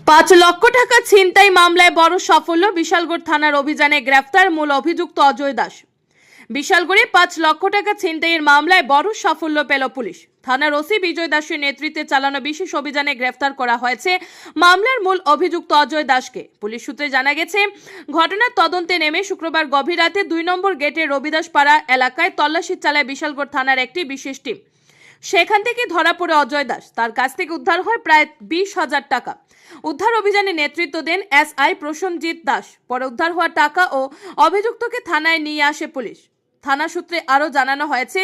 পাঁচ লক্ষ টাকা ছিনতাই মামলায় বড় সাফল্য বিশালগড় থানার অভিযানে গ্রেফতার মূল অভিযুক্ত অজয় দাস। বিশালগড়ে পাঁচ লক্ষ টাকা ছিনতাইয়ের মামলায় বড় সাফল্য পেল পুলিশ। থানার ওসি বিজয় দাসের নেতৃত্বে চালানো বিশেষ অভিযানে গ্রেফতার করা হয়েছে মামলার মূল অভিযুক্ত অজয় দাসকে। পুলিশ সূত্রে জানা গেছে, ঘটনার তদন্তে নেমে শুক্রবার গভীর রাতে দুই নম্বর গেটের রবিদাসপাড়া এলাকায় তল্লাশি চালায় বিশালগড় থানার একটি বিশেষ টিম। সেখান থেকে ধরা পড়ে অজয় দাস। তার কাছ থেকে উদ্ধার হয় প্রায় বিশ হাজার টাকা। উদ্ধার অভিযানে নেতৃত্ব দেন এস আই প্রসেনজিৎ দাস। পরে উদ্ধার হওয়া টাকা ও অভিযুক্তকে থানায় নিয়ে আসে পুলিশ। থানা সূত্রে আরও জানানো হয়েছে,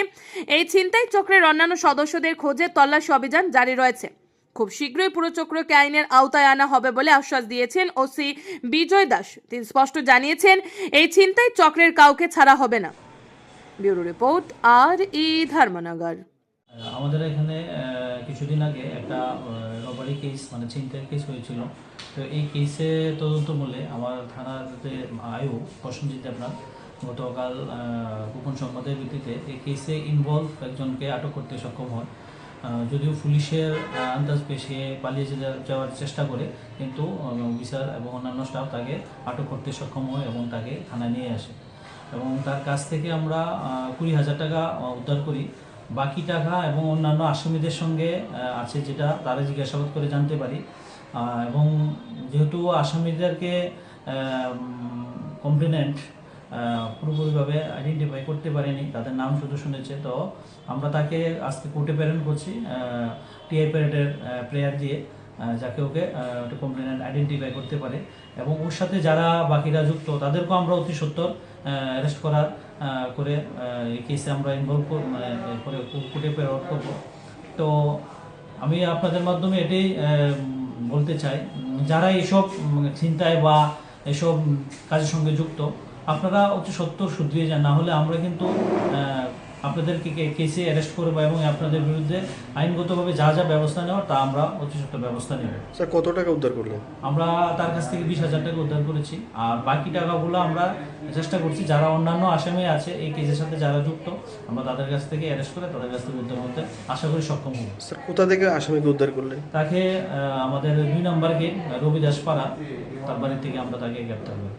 এই ছিনতাই চক্রের অন্যান্য সদস্যদের খোঁজে তল্লাশি অভিযান জারি রয়েছে। খুব শীঘ্রই পুরো চক্রকে আইনের আওতায় আনা হবে বলে আশ্বাস দিয়েছেন ওসি বিজয় দাস। তিনি স্পষ্ট জানিয়েছেন, এই ছিনতাই চক্রের কাউকে ছাড়া হবে না। Bureau report R E Dharmanagar. আমাদের এখানে কিছুদিন আগে একটা রবারি কেস মানে ছিনতাইয়ের কেস হয়েছিল। তো এই কেসে তদন্ত বলে আমার থানার যে আয়ু প্রসেনজিৎ আপনার, গতকাল গোপন সংবাদের ভিত্তিতে এই কেসে ইনভলভ একজনকে আটক করতে সক্ষম হয় যদিও পুলিশের আন্দাজ সে পালিয়ে যাওয়ার চেষ্টা করে, কিন্তু অফিসার এবং অন্যান্য স্টাফ তাকে আটক করতে সক্ষম হয় এবং তাকে থানায় নিয়ে আসে। এবং তার কাছ থেকে আমরা কুড়ি হাজার টাকা উদ্ধার করি। বাকি টাকা এবং অন্যান্য আসামিদের সঙ্গে আছে যেটা তারা জিজ্ঞাসাবাদ করে জানতে পারি। এবং যেহেতু আসামিদেরকে কমপ্লেনেন্ট পুরোপুরিভাবে আইডেন্টিফাই করতে পারেনি, তাদের নাম শুধু শুনেছে, তো আমরা তাকে আজকে কোর্টে প্রেরণ করছি টিআই প্যারেডের প্রেয়ার দিয়ে। যাকে ওকে কমপ্লেনেন্ট আইডেন্টিফাই করতে পারে। এবং ওর সাথে যারা বাকিরা যুক্ত তাদেরকেও আমরা অতি সত্তর অ্যারেস্ট করার করে এই কেসে আমরা ইনভলভ মানে করে কোর্টে প্রেরণ করব। তো আমি আপনাদের মাধ্যমে এটাই বলতে চাই যারা এইসব উম, চিন্তায় বা এসব কাজের সঙ্গে যুক্ত আপনারা অতি সত্তর শুধরিয়ে যান। না হলে আমরা কিন্তু আপনাদেরকে কেসে অ্যারেস্ট করব এবং আপনাদের বিরুদ্ধে আইনগতভাবে যা যা ব্যবস্থা নেওয়ার তা আমরা অতি সত্তর ব্যবস্থা নেব। স্যার কত টাকা উদ্ধার করলেন? আমরা তার কাছ থেকে বিশ হাজার টাকা উদ্ধার করেছি। আর বাকি টাকাগুলো আমরা চেষ্টা করছি যারা অন্যান্য আসামি আছে এই কেসের সাথে যারা যুক্ত আমরা তাদের কাছ থেকে অ্যারেস্ট করে তাদের কাছ থেকে উদ্ধার করতে আশা করি সক্ষম হব। স্যার কোথা থেকে আসামিকে উদ্ধার করলেন? তাকে আমাদের দুই নম্বর গেট রবিদাস পাড়া তার বাড়ি থেকে আমরা তাকে গ্রেপ্তার করি।